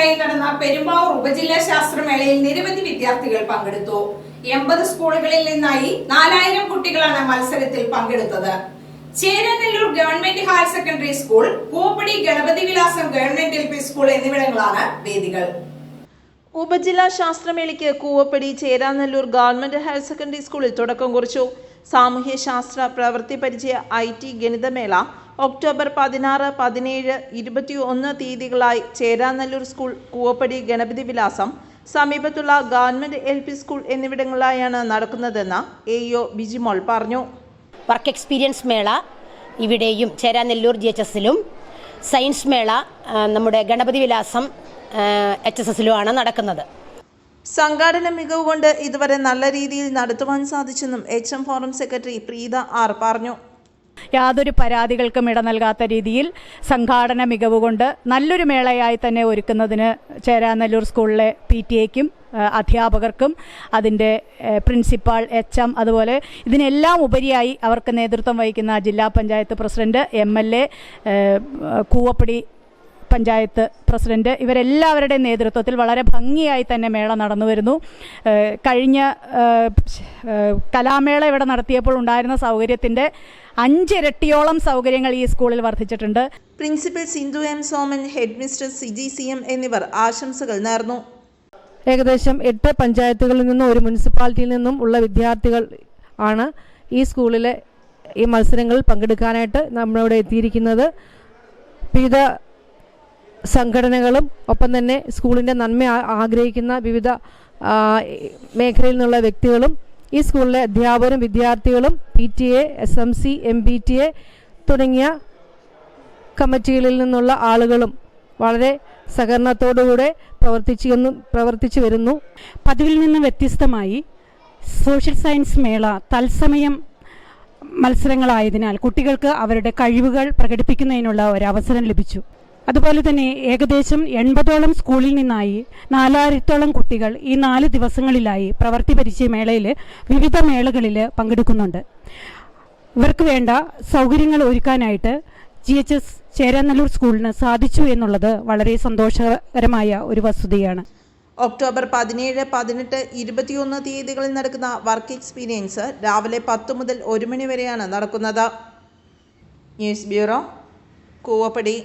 ദിവസങ്ങളിലായി നടന്ന പെരുമ്പാവൂർ ഉപജില്ലാ ശാസ്ത്രമേളയിൽ നിരവധി വിദ്യാർത്ഥികൾ പങ്കെടുത്തു. എൺപത് സ്കൂളുകളിൽ നിന്നായി നാലായിരം കുട്ടികളാണ് മത്സരത്തിൽ പങ്കെടുത്തത്. Cheranallur government higher secondary school Koovappady Ganapathi Vilasam government L P school എന്നിവിടങ്ങളാണ് വേദികൾ. ഉപജില്ലാ ശാസ്ത്രമേളയ്ക്ക് Koovappady Cheranallur government higher secondary സ്കൂളിൽ തുടക്കം കുറിച്ചു. സാമൂഹ്യ ശാസ്ത്ര പ്രവൃത്തി പരിചയ ഐ ടി ഗണിതമേള ഒക്ടോബർ പതിനാറ് പതിനേഴ് ഇരുപത്തി ഒന്ന് തീയതികളായി ചേരാനല്ലൂർ സ്കൂൾ കൂവപ്പടി ഗണപതി വിലാസം സമീപത്തുള്ള ഗവൺമെന്റ് എൽ പി സ്കൂൾ എന്നിവിടങ്ങളിലായാണ് നടക്കുന്നതെന്ന് എ ഒ ബിജിമോൾ പറഞ്ഞു. വർക്ക് എക്സ്പീരിയൻസ് മേള ഇവിടെയും ചേരാനെല്ലൂർ ജി എച്ച് എസിലും സയൻസ് മേള നമ്മുടെ ഗണപതി വിലാസം എച്ച് എസ് എസിലുമാണ് നടക്കുന്നത്. സംഘാടന മികവ് കൊണ്ട് ഇതുവരെ നല്ല രീതിയിൽ നടത്തുവാൻ സാധിച്ചെന്നും H M forum secretary Preetha R പറഞ്ഞു. യാതൊരു പരാതികൾക്കും ഇട നൽകാത്ത രീതിയിൽ സംഘാടന മികവ് കൊണ്ട് നല്ലൊരു മേളയായി തന്നെ ഒരുക്കുന്നതിന് ചേരാനല്ലൂർ സ്കൂളിലെ പി ടി എക്കും അധ്യാപകർക്കും അതിന്റെ പ്രിൻസിപ്പാൾ എച്ച് എം അതുപോലെ ഇതിനെല്ലാം ഉപരിയായി അവർക്ക് നേതൃത്വം വഹിക്കുന്ന ജില്ലാ panchayat president M L A Koovappady panchayat president ഇവരെല്ലാവരുടെയും നേതൃത്വത്തിൽ വളരെ ഭംഗിയായി തന്നെ മേള നടന്നു വരുന്നു. കഴിഞ്ഞ കലാമേള ഇവിടെ നടത്തിയപ്പോൾ ഉണ്ടായിരുന്ന സൗകര്യത്തിന്റെ അഞ്ചിരട്ടിയോളം സൗകര്യങ്ങൾ ഈ സ്കൂളിൽ വർദ്ധിച്ചിട്ടുണ്ട്. Principal Sindhu M Soman head mister Siji C M എന്നിവർ ആശംസകൾ നേർന്നു. ഏകദേശം എട്ട് പഞ്ചായത്തുകളിൽ നിന്നും ഒരു മുനിസിപ്പാലിറ്റിയിൽ നിന്നും ഉള്ള വിദ്യാർത്ഥികൾ ആണ് ഈ സ്കൂളിലെ ഈ മത്സരങ്ങളിൽ പങ്കെടുക്കാനായിട്ട് നമ്മളിവിടെ എത്തിയിരിക്കുന്നത്. വിവിധ സംഘടനകളും ഒപ്പം തന്നെ സ്കൂളിന്റെ നന്മ ആഗ്രഹിക്കുന്ന വിവിധ മേഖലയിൽ നിന്നുള്ള വ്യക്തികളും ഈ സ്കൂളിലെ അധ്യാപകരും വിദ്യാർത്ഥികളും P T A S M C M B T A തുടങ്ങിയ കമ്മിറ്റികളിൽ നിന്നുള്ള ആളുകളും വളരെ സഹകരണത്തോടുകൂടെ പ്രവർത്തിച്ചു പ്രവർത്തിച്ചു വരുന്നു. പതിവിൽ നിന്ന് വ്യത്യസ്തമായി സോഷ്യൽ സയൻസ് മേള തത്സമയം മത്സരങ്ങളായതിനാൽ കുട്ടികൾക്ക് അവരുടെ കഴിവുകൾ പ്രകടിപ്പിക്കുന്നതിനുള്ള ഒരവസരം ലഭിച്ചു. അതുപോലെ തന്നെ ഏകദേശം എൺപതോളം സ്കൂളിൽ നിന്നായി നാലായിരത്തോളം കുട്ടികൾ ഈ നാല് ദിവസങ്ങളിലായി പ്രവൃത്തി പരിചയ മേളയിൽ വിവിധ മേളകളിൽ പങ്കെടുക്കുന്നുണ്ട്. ഇവർക്ക് വേണ്ട സൗകര്യങ്ങൾ ഒരുക്കാനായിട്ട് ജി എച്ച് എസ് ചേരാനല്ലൂർ സ്കൂളിന് സാധിച്ചു എന്നുള്ളത് വളരെ സന്തോഷകരമായ ഒരു വസ്തുതയാണ്. ഒക്ടോബർ പതിനേഴ് പതിനെട്ട് ഇരുപത്തിയൊന്ന് തീയതികളിൽ നടക്കുന്ന വർക്ക് എക്സ്പീരിയൻസ് രാവിലെ പത്ത് മുതൽ ഒരു മണി വരെയാണ് നടക്കുന്നത്. News bureau Koovappady.